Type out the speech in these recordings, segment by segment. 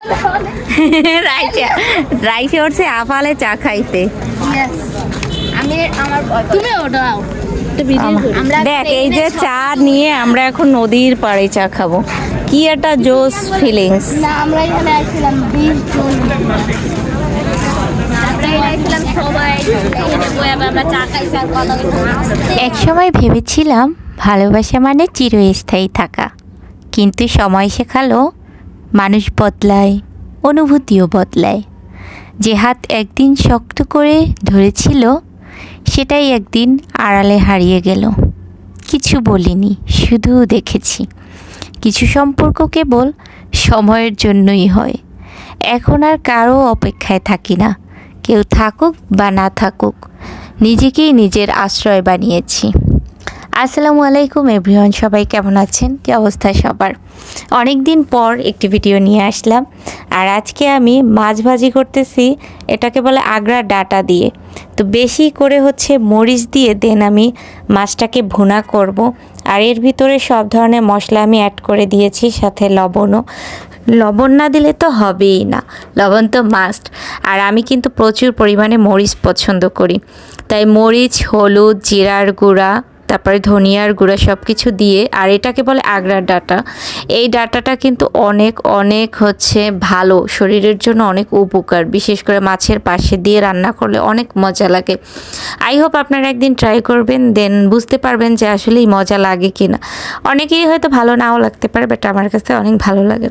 রাইসে রাইসে উঠছে আফালে চা খাইতে. আমি আমার তুমি ওটাও দেখ এই যে চা নিয়ে আমরা এখন নদীর পাড়ে চা খাব। কি একটা জোস ফিলিংস না আমরা এখানে আসছিলাম বিশ জন আমরা এখানে আসছিলাম সবাই। এখানে বয়ে আমরা চা খাইছি আর কথা বলছি একসময় ভেবেছিলাম ভালোবাসা মানে চিরস্থায়ী থাকা। কিন্তু সময় শেখালো মানুষ বদলায়, অনুভূতিও বদলায়। যে হাত একদিন শক্ত করে ধরেছিল, সেটাই একদিন আড়ালে হারিয়ে গেল। কিছু বলিনি, শুধু দেখেছি। কিছু সম্পর্ক কেবল সময়ের জন্যই হয়। এখন আর কারও অপেক্ষায় থাকি না। কেউ থাকুক বা না থাকুক, নিজেকেই নিজের আশ্রয় বানিয়েছি। আসসালামু আলাইকুম এভরিওয়ান সবাই কেমন আছেন? কি অবস্থা সবার? অনেক দিন পর একটি ভিডিও নিয়ে আসলাম, আর আজকে আমি মাছ ভাজি করতেছি, এটাকে বলে আগ্রা ডাটা দিয়ে। তো বেশি করে হচ্ছে মরিচ দিয়ে দেন আমি মাছটাকে ভুনা করব, আর এর ভিতরে সব ধরনের মশলা আমি অ্যাড করে দিয়েছি, সাথে লবণও। লবণ না দিলে তো হবেই না, লবণ তো মাস্ট আর আমি কিন্তু প্রচুর পরিমাণে মরিচ পছন্দ করি। তাই মরিচ, হলুদ, জিরার গুঁড়া তারপরে ধনিয়ার গুঁড়া সব কিছু দিয়ে, আর এটাকে বলে আগ্রার ডাটা। এই ডাটাটা কিন্তু অনেক অনেক হচ্ছে ভালো, শরীরের জন্য অনেক উপকার। বিশেষ করে মাছের পাশে দিয়ে রান্না করলে অনেক মজা লাগে। আই হোপ আপনারা একদিন ট্রাই করবেন, দেন বুঝতে পারবেন যে আসলেই মজা লাগে কি না অনেকেই হয়তো ভালো নাও লাগতে পারে, বাট আমার কাছে অনেক ভালো লাগে।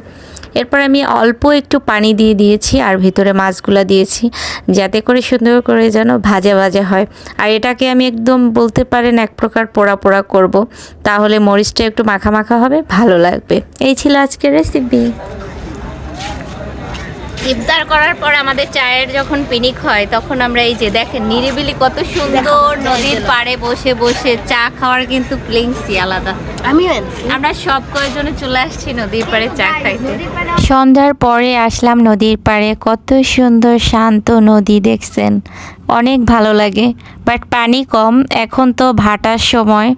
এরপর আমি অল্প একটু পানি দিয়ে দিয়েছি আর ভিতরে মাছগুলো দিয়েছি, যাতে করে সুন্দর করে যেন ভাজা ভাজা হয়। আর এটাকে আমি একদম বলতে পারেন এক প্রকার পোড়া পোড়া করব, তাহলে মরিচটা একটু মাখা মাখা হবে, ভালো লাগবে। এই ছিল আজকের রেসিপি ইফতার করার পর আমাদের চায়ের যখন পিনিক হয় তখন আমরা এই যে দেখেন নিরিবিলি কত সুন্দর নদীর পাড়ে বসে বসে চা খাওয়ার কিন্তু প্লিংসি আলাদা। আমি আমরা সব কয়েকজনে চলে আসছি নদীর পাড়ে চা খাইতে। সন্ধ্যার পরে আসলাম নদীর পাড়ে কত সুন্দর শান্ত নদী দেখছেন। অনেক ভালো লাগে। বাট পানি কম। এখন তো ভাটার সময়।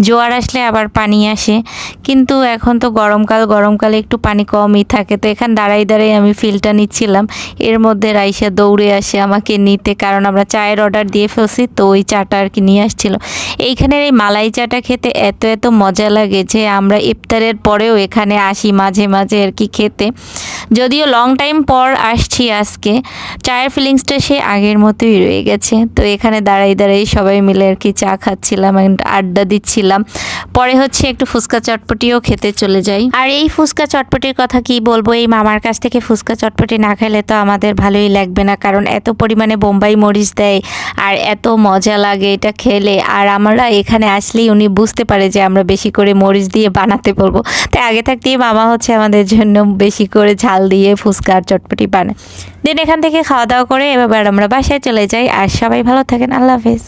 জোয়ার আসলে আবার পানি আসে। কিন্তু এখন তো গরমকাল, গরমকালে একটু পানি কমই থাকে। তো এখানে দাঁড়াই দাঁড়াই আমি ফিলটা নিচ্ছিলাম। এর মধ্যে রাইসা দৌড়ে আসে আমাকে নিতে। কারণ আমরা চায়ের অর্ডার দিয়ে ফেলছি, তো ওই চাটা আর কি নিয়ে আসছিল। এইখানের এই মালাই চাটা খেতে এত এত মজা লাগে যে আমরা ইফতারের পরেও এখানে আসি মাঝে মাঝে আর কি খেতে। যদিও লং টাইম পর আসছি আজকে, চায়ের ফিলিংসটা সে আগের মতোই রয়ে গেছে। তো এখানে দাঁড়াই দাঁড়াই সবাই মিলে আর কি চা খাচ্ছিলাম আড্ডা দিচ্ছিলাম। পরে হচ্ছে একটু ফুচকা চটপটিও খেতে চলে যাই। আর এই ফুচকা চটপটির কথা কি বলব? এই মামার কাছ থেকে ফুচকা চটপটি না খেলে তো আমাদের ভালোই লাগবে না, কারণ এত পরিমাণে বোম্বাই মরিচ দেয় আর এত মজা লাগে এটা খেলে। আর আমরা এখানে আসলেই উনি বুঝতে পারে যে আমরা বেশি করে মরিচ দিয়ে বানাতে বলব। তাই আগে থাকতেই মামা হচ্ছে আমাদের জন্য বেশি করে ঝাল দিয়ে ফুচকা আর চটপটি বানায়। দেন এখান থেকে খাওয়া দাওয়া করে এবার আমরা বাসায় চলে যাই আর সবাই ভালো থাকেন। আল্লাহ হাফেজ।